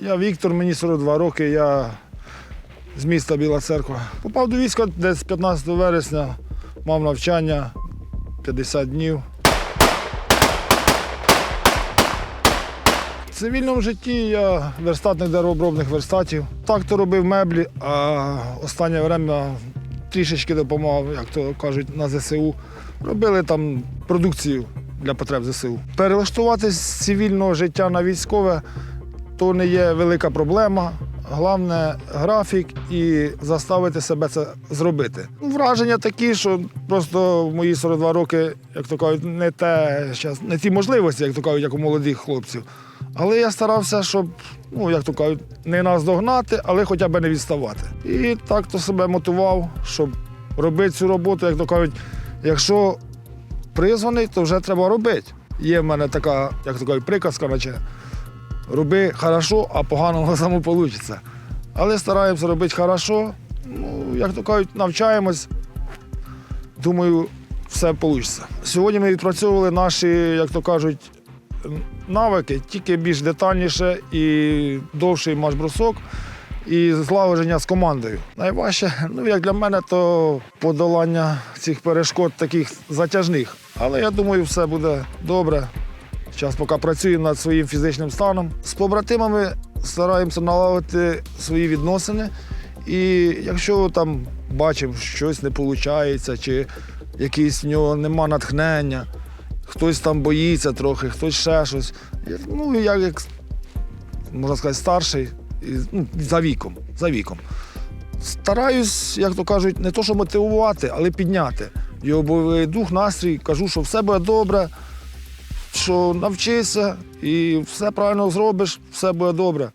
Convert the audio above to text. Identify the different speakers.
Speaker 1: Я Віктор, мені 42 роки, я з міста Біла Церква. Попав до війська десь 15 вересня, мав навчання 50 днів. В цивільному житті я верстатник деревообробних верстатів. Так то робив меблі, а останнє время трішечки допомагав, як то кажуть, на ЗСУ. Робили там продукцію для потреб ЗСУ. Перелаштувати з цивільного життя на військове то не є велика проблема. Головне графік і заставити себе це зробити. Враження такі, що просто мої 42 роки, як то кажуть, не те щас, не ті можливості, як то кажуть, як у молодих хлопців. Але я старався, щоб, ну як то кажуть, не нас догнати, але хоча б не відставати. І так то себе мотивував, щоб робити цю роботу, як то кажуть, якщо призваний, то вже треба робити. Є в мене така, як то кажуть, приказка, наче роби хорошо, а погано само вийде. Але стараємося робити хорошо. Ну, як то кажуть, навчаємось. Думаю, все вийде. Сьогодні ми відпрацьовували наші, як то кажуть, навики, тільки більш детальніше і довший марш-бросок. І злагодження з командою. Найважче, ну як для мене, то подолання цих перешкод таких затяжних. Але я думаю, все буде добре. Зараз поки працюємо над своїм фізичним станом. З побратимами стараємося налагодити свої відносини. І якщо там бачимо, щось не виходить, чи якийсь в нього нема натхнення, хтось там боїться трохи, хтось ще щось. Ну, я як можна сказати, старший, ну, за віком. За віком. Стараюсь, як то кажуть, не то, що мотивувати, але підняти. Його бойовий дух, настрій, кажу, що все буде добре, що навчися і все правильно зробиш, все буде добре.